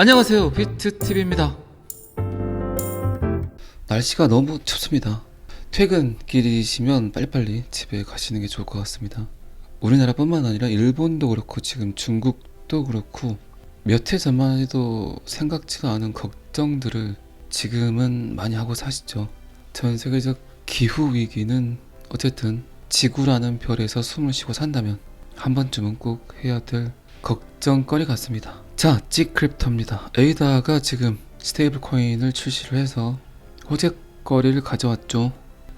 안녕하세요. 비트TV입니다. 날씨가 너무 춥습니다. 퇴근길이시면 빨리빨리 집에 가시는 게 좋을 것 같습니다. 우리나라뿐만 아니라 일본도 그렇고 지금 중국도 그렇고 몇 해 전만 해도 생각지도 않은 걱정들을 지금은 많이 하고 사시죠. 전 세계적 기후 위기는 어쨌든 지구라는 별에서 숨을 쉬고 산다면 한 번쯤은 꼭 해야 될 걱정거리 같습니다. 자, 찌크립토입니다. 에이다가 지금 스테이블 코인을 출시를 해서 호재거리를 가져왔죠.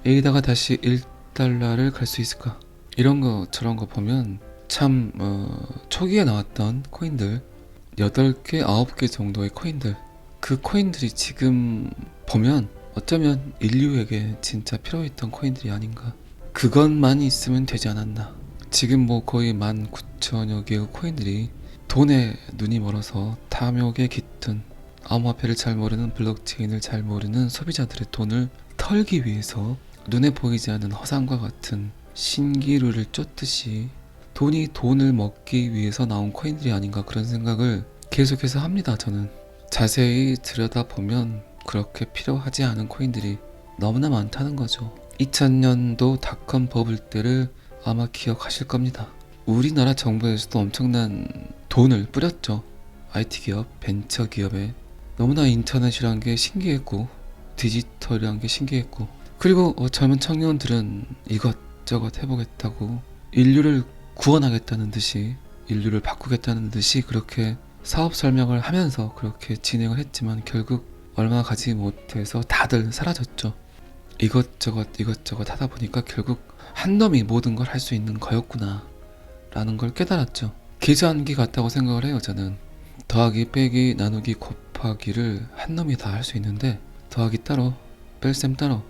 에이다가 다시 1달러를 갈 수 있을까? 이런 거 저런 거 보면 참 어, 초기에 나왔던 코인들 8개, 9개 정도의 코인들 그 코인들이 지금 보면 어쩌면 인류에게 진짜 필요했던 코인들이 아닌가 그것만 있으면 되지 않았나 지금 뭐 거의 19,000여 개의 코인들이 돈에 눈이 멀어서 탐욕에 깃든 암호화폐를 잘 모르는 블록체인을 잘 모르는 소비자들의 돈을 털기 위해서 눈에 보이지 않는 허상과 같은 신기루를 쫓듯이 돈이 돈을 먹기 위해서 나온 코인들이 아닌가 그런 생각을 계속해서 합니다 저는 자세히 들여다보면 그렇게 필요하지 않은 코인들이 너무나 많다는 거죠 2000년도 닷컴 버블 때를 아마 기억하실 겁니다. 우리나라 정부에서도 엄청난 돈을 뿌렸죠. IT 기업, 벤처 기업에 너무나 인터넷이란 게 신기했고 디지털이란 게 신기했고 그리고 어, 젊은 청년들은 이것저것 해보겠다고 인류를 구원하겠다는 듯이 인류를 바꾸겠다는 듯이 그렇게 사업 설명을 하면서 그렇게 진행을 했지만 결국 얼마 가지 못해서 다들 사라졌죠. 이것저것 이것저것 하다 보니까 결국 한 놈이 모든 걸 할 수 있는 거였구나 라는 걸 깨달았죠 계산기 같다고 생각을 해요 저는 더하기 빼기 나누기 곱하기를 한 놈이 다 할 수 있는데 더하기 따로 뺄셈 따로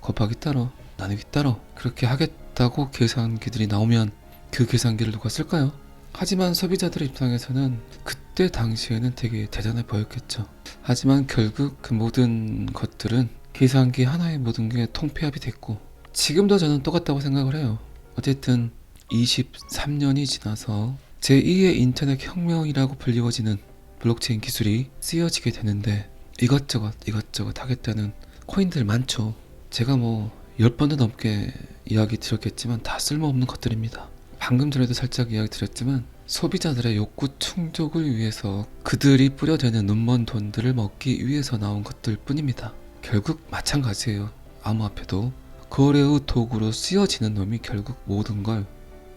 곱하기 따로 나누기 따로 그렇게 하겠다고 계산기들이 나오면 그 계산기를 누가 쓸까요? 하지만 소비자들 입장에서는 그때 당시에는 되게 대단해 보였겠죠 하지만 결국 그 모든 것들은 계산기 하나의 모든 게 통폐합이 됐고 지금도 저는 똑같다고 생각을 해요. 어쨌든 23년이 지나서 제2의 인터넷 혁명이라고 불리워지는 블록체인 기술이 쓰여지게 되는데 이것저것 이것저것 하겠다는 코인들 많죠. 제가 뭐 10번도 넘게 이야기 드렸겠지만 다 쓸모없는 것들입니다. 방금 전에도 살짝 이야기 드렸지만 소비자들의 욕구 충족을 위해서 그들이 뿌려대는 눈먼 돈들을 먹기 위해서 나온 것들 뿐입니다. 결국 마찬가지예요. 암호화폐도 거래의 도구로 쓰여지는 놈이 결국 모든 걸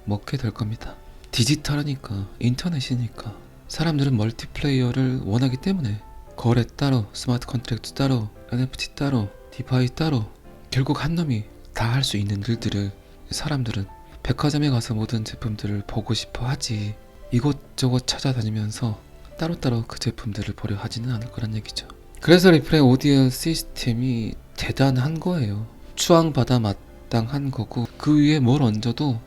먹게 될 겁니다. 디지털하니까 인터넷이니까 사람들은 멀티플레이어를 원하기 때문에 거래 따로 스마트 컨트랙트 따로 NFT 따로 디파이 따로 결국 한 놈이 다 할 수 있는 일들을 사람들은 백화점에 가서 모든 제품들을 보고 싶어 하지 이곳저곳 찾아다니면서 따로따로 그 제품들을 보려 하지는 않을 거란 얘기죠. 그래서 리플의 오디오 시스템이 대단한 거예요. 추앙받아 마땅한 거고 그 위에 뭘 얹어도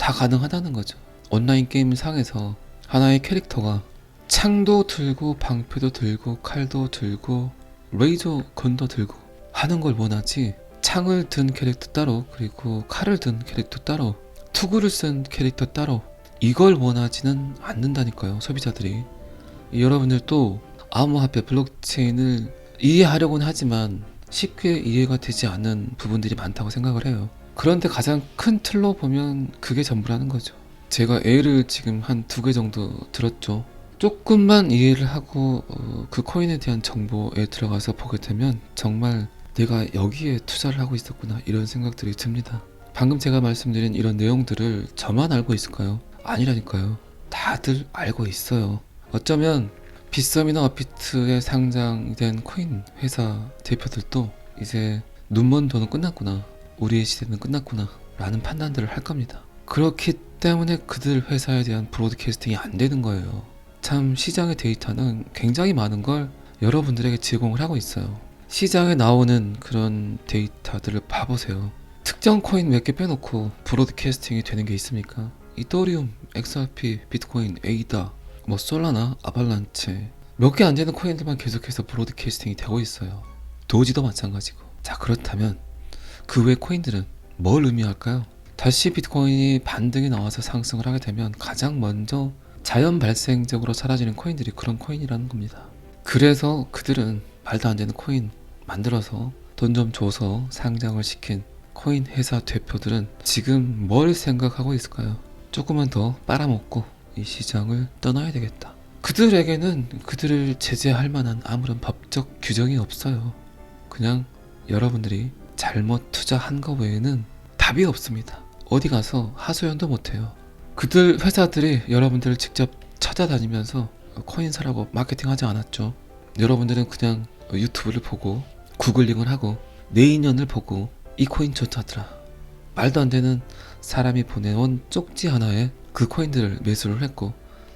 다 가능하다는 거죠. 온라인 게임 상에서 하나의 캐릭터가 창도 들고 방패도 들고 칼도 들고 레이저 건도 들고 하는 걸 원하지 창을 든 캐릭터 따로 그리고 칼을 든 캐릭터 따로 투구를 쓴 캐릭터 따로 이걸 원하지는 않는다니까요 소비자들이 여러분들도 암호화폐 블록체인을 이해하려고는 하지만 쉽게 이해가 되지 않는 부분들이 많다고 생각을 해요. 그런데 가장 큰 틀로 보면 그게 전부라는 거죠. 제가 A를 지금 한 두 개 정도 들었죠. 조금만 이해를 하고 어, 그 코인에 대한 정보에 들어가서 보게 되면 정말 내가 여기에 투자를 하고 있었구나 이런 생각들이 듭니다. 방금 제가 말씀드린 이런 내용들을 저만 알고 있을까요? 아니라니까요. 다들 알고 있어요. 어쩌면 빗썸이나 어피트에 상장된 코인 회사 대표들도 이제 눈먼 돈은 끝났구나. 우리의 시대는 끝났구나. 라는 판단들을 할 겁니다. 그렇기 때문에 그들 회사에 대한 브로드캐스팅이 안 되는 거예요. 참 시장의 데이터는 굉장히 많은 걸 여러분들에게 제공을 하고 있어요. 시장에 나오는 그런 데이터들을 봐보세요. 특정 코인 몇 개 빼놓고 브로드캐스팅이 되는 게 있습니까? 이더리움, XRP, 비트코인, 에이다, 뭐 솔라나, 아발란체 몇 개 안 되는 코인들만 계속해서 브로드캐스팅이 되고 있어요. 도지도 마찬가지고. 자 그렇다면 그 외 코인들은 뭘 의미할까요? 다시 비트코인이 반등이 나와서 상승을 하게 되면 가장 먼저 자연 발생적으로 사라지는 코인들이 그런 코인이라는 겁니다. 그래서 그들은 말도 안 되는 코인 만들어서 돈 좀 줘서 상장을 시킨 코인 회사 대표들은 지금 뭘 생각하고 있을까요? 조금만 더 빨아먹고 이 시장을 떠나야 되겠다. 그들에게는 그들을 제재할 만한 아무런 법적 규정이 없어요. 그냥 여러분들이 잘못 투자한 거 외에는 답이 없습니다. 어디 가서 하소연도 못해요. 그들 회사들이 여러분들을 직접 찾아다니면서 코인 사라고 마케팅 하지 않았죠. 여러분들은 그냥 유튜브를 보고 구글링을 하고 내 인연을 보고 이 코인 좋다더라. 말도 안 되는 사람이 보내온 쪽지 하나에 그 코인들을 매수를 했고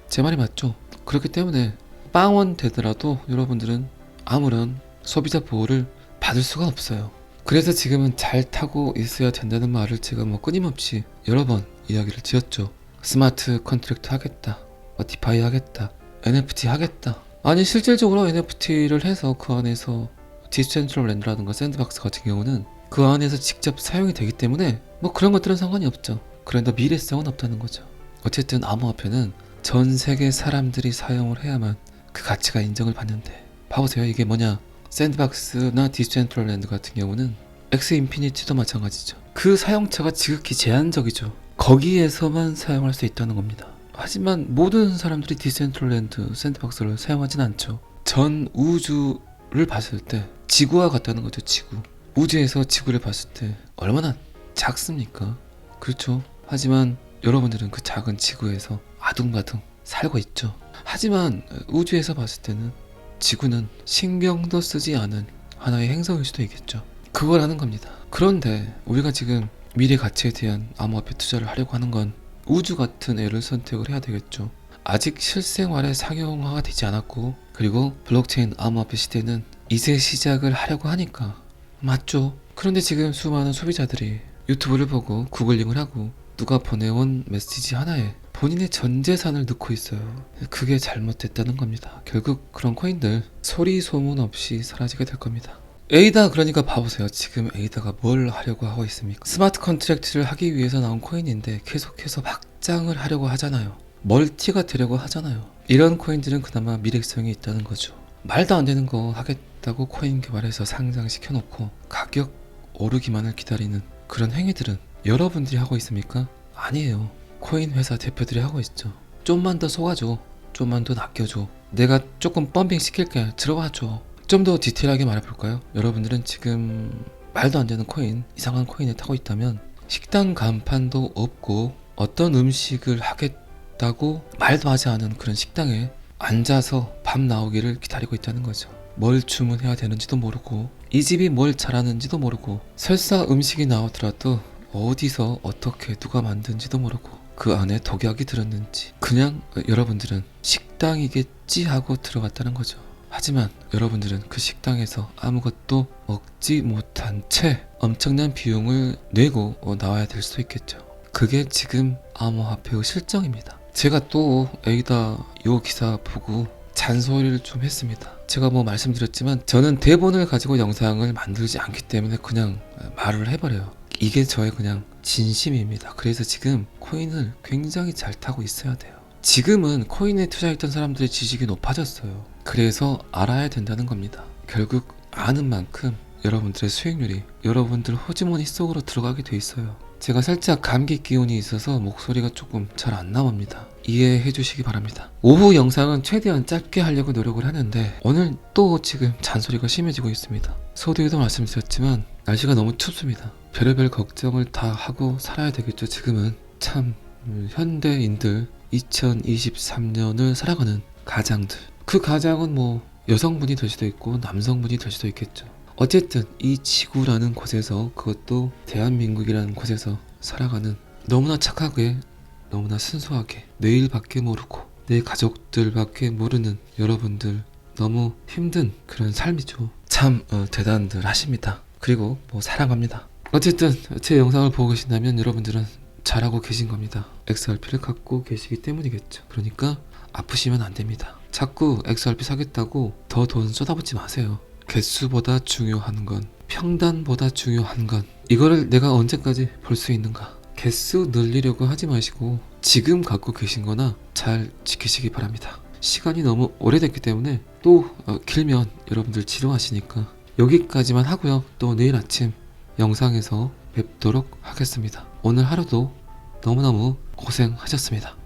제 말이 맞죠. 그렇기 때문에 빵원 되더라도 여러분들은 아무런 소비자 보호를 받을 수가 없어요. 그래서 지금은 잘 타고 있어야 된다는 말을 제가 뭐 끊임없이 여러 번 이야기를 드렸죠. 스마트 컨트랙트 하겠다. 뭐 디파이 하겠다. NFT 하겠다. 아니 실질적으로 NFT를 해서 그 안에서 디스센트럴 랜드라든가 샌드박스 같은 경우는 그 안에서 직접 사용이 되기 때문에 뭐 그런 것들은 상관이 없죠. 그런데 미래성은 없다는 거죠. 어쨌든 암호화폐는 전 세계 사람들이 사용을 해야만 그 가치가 인정을 받는데 봐보세요 이게 뭐냐 샌드박스나 디스센트럴 랜드 같은 경우는 엑스 인피니티도 마찬가지죠. 그 사용처가 지극히 제한적이죠. 거기에서만 사용할 수 있다는 겁니다. 하지만 모든 사람들이 디센트럴랜드 샌드박스를 사용하진 않죠. 전 우주를 봤을 때 지구와 같다는 거죠. 지구. 우주에서 지구를 봤을 때 얼마나 작습니까? 그렇죠. 하지만 여러분들은 그 작은 지구에서 아둥바둥 살고 있죠. 하지만 우주에서 봤을 때는 지구는 신경도 쓰지 않은 하나의 행성일 수도 있겠죠. 그걸 하는 겁니다. 그런데 우리가 지금 미래 가치에 대한 암호화폐 투자를 하려고 하는 건 우주 같은 애를 선택을 해야 되겠죠. 아직 실생활에 상용화가 되지 않았고 그리고 블록체인 암호화폐 시대는 이제 시작을 하려고 하니까 맞죠. 그런데 지금 수많은 소비자들이 유튜브를 보고 구글링을 하고 누가 보내온 메시지 하나에 본인의 전 재산을 넣고 있어요. 그게 잘못됐다는 겁니다. 결국 그런 코인들 소리 소문 없이 사라지게 될 겁니다. 에이다 그러니까 봐보세요. 지금 에이다가 뭘 하려고 하고 있습니까? 스마트 컨트랙트를 하기 위해서 나온 코인인데 계속해서 확장을 하려고 하잖아요. 멀티가 되려고 하잖아요. 이런 코인들은 그나마 미래성이 있다는 거죠. 말도 안 되는 거 하겠다고 코인 개발해서 상장시켜 놓고 가격 오르기만을 기다리는 그런 행위들은 여러분들이 하고 있습니까? 아니에요. 코인 회사 대표들이 하고 있죠. 좀만 더 속아줘. 좀만 더 낚여줘. 내가 조금 펌핑 시킬게. 들어와줘. 좀 더 디테일하게 말해볼까요? 여러분들은 지금 말도 안 되는 코인, 이상한 코인에 타고 있다면 식당 간판도 없고 어떤 음식을 하겠다고 말도 하지 않은 그런 식당에 앉아서 밥 나오기를 기다리고 있다는 거죠. 뭘 주문해야 되는지도 모르고 이 집이 뭘 잘하는지도 모르고 설사 음식이 나오더라도 어디서 어떻게 누가 만든지도 모르고 그 안에 독약이 들었는지 그냥 여러분들은 식당이겠지 하고 들어갔다는 거죠. 하지만 여러분들은 그 식당에서 아무것도 먹지 못한 채 엄청난 비용을 내고 어, 나와야 될 수도 있겠죠. 그게 지금 암호화폐의 실정입니다. 제가 또 에이다 요 기사 보고 잔소리를 좀 했습니다. 제가 뭐 말씀드렸지만 저는 대본을 가지고 영상을 만들지 않기 때문에 그냥 말을 해버려요. 이게 저의 그냥 진심입니다. 그래서 지금 코인을 굉장히 잘 타고 있어야 돼요. 지금은 코인에 투자했던 사람들의 지식이 높아졌어요. 그래서 알아야 된다는 겁니다. 결국 아는 만큼 여러분들의 수익률이 여러분들 호주머니 속으로 들어가게 돼 있어요. 제가 살짝 감기 기운이 있어서 목소리가 조금 잘 안 나옵니다. 이해해 주시기 바랍니다. 오후 영상은 최대한 짧게 하려고 노력을 하는데 오늘 또 지금 잔소리가 심해지고 있습니다. 서두에도 말씀드렸지만 날씨가 너무 춥습니다. 별의별 걱정을 다 하고 살아야 되겠죠. 지금은 참 음, 현대인들 2023년을 살아가는 가장들 그 가장은 뭐 여성분이 될 수도 있고 남성분이 될 수도 있겠죠. 어쨌든 이 지구라는 곳에서 그것도 대한민국이라는 곳에서 살아가는 너무나 착하게 너무나 순수하게 내일밖에 모르고 내 가족들밖에 모르는 여러분들 너무 힘든 그런 삶이죠. 참 어, 대단들 하십니다. 그리고 뭐 사랑합니다. 어쨌든 제 영상을 보고 계신다면 여러분들은 잘하고 계신 겁니다. XRP를 갖고 계시기 때문이겠죠. 그러니까 아프시면 안 됩니다. 자꾸 XRP 사겠다고 더 돈 쏟아붓지 마세요. 개수보다 중요한 건 평단보다 중요한 건 이거를 내가 언제까지 볼 수 있는가 개수 늘리려고 하지 마시고 지금 갖고 계신 거나 잘 지키시기 바랍니다 시간이 너무 오래됐기 때문에 또 어, 길면 여러분들 지루하시니까 여기까지만 하고요. 또 내일 아침 영상에서 뵙도록 하겠습니다. 오늘 하루도 너무너무 고생하셨습니다.